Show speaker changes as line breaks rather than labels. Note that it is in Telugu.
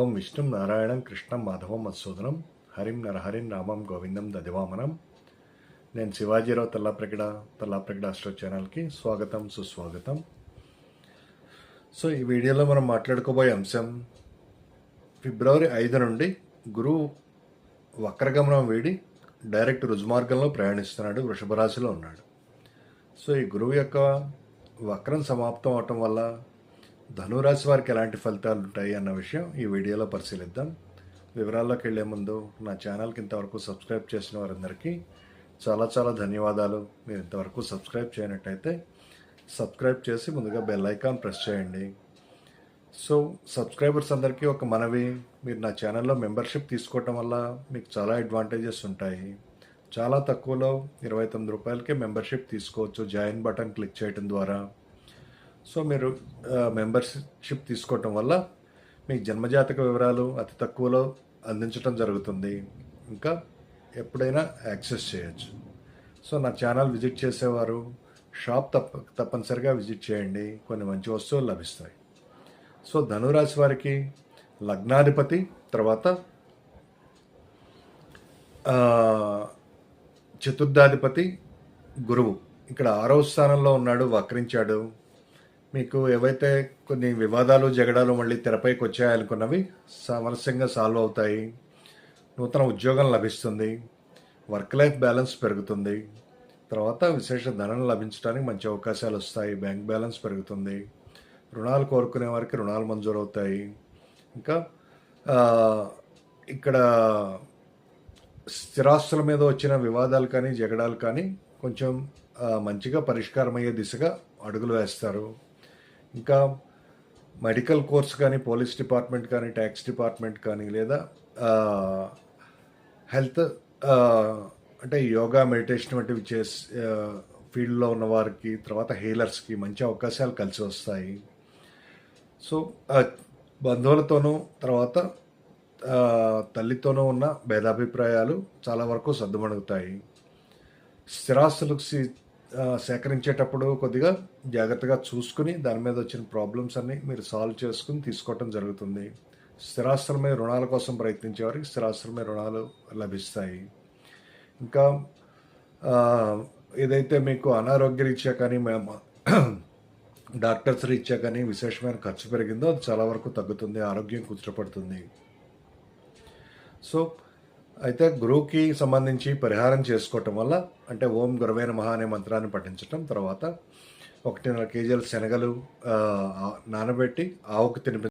ఓం విష్ణుం నారాయణం కృష్ణం మాధవం మధుసూదనం హరిం నరహరిం రామం గోవిందం దదివామనం. నేను శివాజీరావు తల్లాప్రగడ తల్లాప్రగడ అస్ట్రో ఛానల్కి స్వాగతం సుస్వాగతం. సో ఈ వీడియోలో మనం మాట్లాడుకోబోయే అంశం ఫిబ్రవరి ఐదు నుండి గురువు వక్రగమనం వీడి డైరెక్ట్ రుజుమార్గంలో ప్రయాణిస్తున్నాడు వృషభ రాశిలో ఉన్నాడు. సో ఈ గురువు యొక్క వక్రం సమాప్తం అవటం వల్ల ధనురాశి వారికి ఎలాంటి ఫలితాలు ఉంటాయి అన్న విషయం ఈ వీడియోలో పరిశీలిద్దాం. వివరాల్లోకి వెళ్ళే ముందు నా ఛానల్కి ఇంతవరకు సబ్స్క్రైబ్ చేసిన వారందరికీ చాలా చాలా ధన్యవాదాలు. మీరు ఇంతవరకు సబ్స్క్రైబ్ చేయనట్టయితే సబ్స్క్రైబ్ చేసి ముందుగా బెల్ ఐకాన్ ప్రెస్ చేయండి. సో సబ్స్క్రైబర్స్ అందరికీ ఒక మనవి. మీరు నా ఛానల్లో మెంబర్షిప్ తీసుకోవటం వల్ల మీకు చాలా అడ్వాంటేజెస్ ఉంటాయి. చాలా తక్కువలో ఇరవై తొమ్మిది రూపాయలకే మెంబర్షిప్ తీసుకోవచ్చు. జాయిన్ బటన్ క్లిక్ చేయడం ద్వారా. సో మీరు మెంబర్షిప్ తీసుకోవటం వల్ల మీకు జన్మజాతక వివరాలు అతి తక్కువలో అందించడం జరుగుతుంది. ఇంకా ఎప్పుడైనా యాక్సెస్ చేయొచ్చు. సో నా ఛానల్ విజిట్ చేసేవారు షాప్ తప్ప తప్పనిసరిగా విజిట్ చేయండి. కొన్ని మంచి వస్తువులు లభిస్తాయి. సో ధనురాశి వారికి లగ్నాధిపతి తర్వాత చతుర్థాధిపతి గురువు. ఇక్కడ ఆరవ స్థానంలో ఉన్నాడు వక్రించాడు. మీకు ఏవైతే కొన్ని వివాదాలు జగడాలు మళ్ళీ తెరపైకి వచ్చాయనుకున్నవి సమరస్యంగా సాల్వ్ అవుతాయి. నూతన ఉద్యోగం లభిస్తుంది. వర్క్ లైఫ్ బ్యాలెన్స్ పెరుగుతుంది. తర్వాత విశేష ధనం లభించడానికి మంచి అవకాశాలు వస్తాయి. బ్యాంక్ బ్యాలెన్స్ పెరుగుతుంది. రుణాలు కోరుకునే వారికి రుణాలు మంజూరు అవుతాయి ఇంకా ఇక్కడ స్థిరాస్తుల మీద వచ్చిన వివాదాలు కానీ జగడాలు కానీ కొంచెం మంచిగా పరిష్కారం అయ్యే దిశగా అడుగులు వేస్తారు. ఇంకా మెడికల్ కోర్స్ కానీ పోలీస్ డిపార్ట్మెంట్ కానీ ట్యాక్స్ డిపార్ట్మెంట్ కానీ లేదా హెల్త్ అంటే యోగా మెడిటేషన్ వంటివి చేసి ఫీల్డ్లో ఉన్న వారికి తర్వాత హీలర్స్కి మంచి అవకాశాలు కలిసి వస్తాయి. సో బంధువులతోనూ తర్వాత తల్లితోనూ ఉన్న భేదాభిప్రాయాలు చాలా వరకు సర్దుమణుగుతాయి. స్థిరాస్తులకు సి- సేకరించేటప్పుడు కొద్దిగా జాగ్రత్తగా చూసుకుని దాని మీద వచ్చిన ప్రాబ్లమ్స్ అన్ని మీరు సాల్వ్ చేసుకుని తీసుకోవటం జరుగుతుంది. స్థిరాశ్రమే రుణాల కోసం ప్రయత్నించే వారికి స్థిరాశ్రమే రుణాలు లభిస్తాయి. ఇంకా ఏదైతే మీకు అనారోగ్య రీత్యా కానీ మేము డాక్టర్స్ రీత్యా కానీ విశేషమైన ఖర్చు పెరిగిందో అది చాలా వరకు తగ్గుతుంది ఆరోగ్యం కుదుటపడుతుంది సో అయితే గురువుకి సంబంధించి పరిహారం చేసుకోవటం వల్ల అంటే ఓం గురవైన మహా అనే మంత్రాన్ని పఠించటం తర్వాత ఒకటిన్నర కేజీల శనగలు నానబెట్టి ఆవుకు తినిపి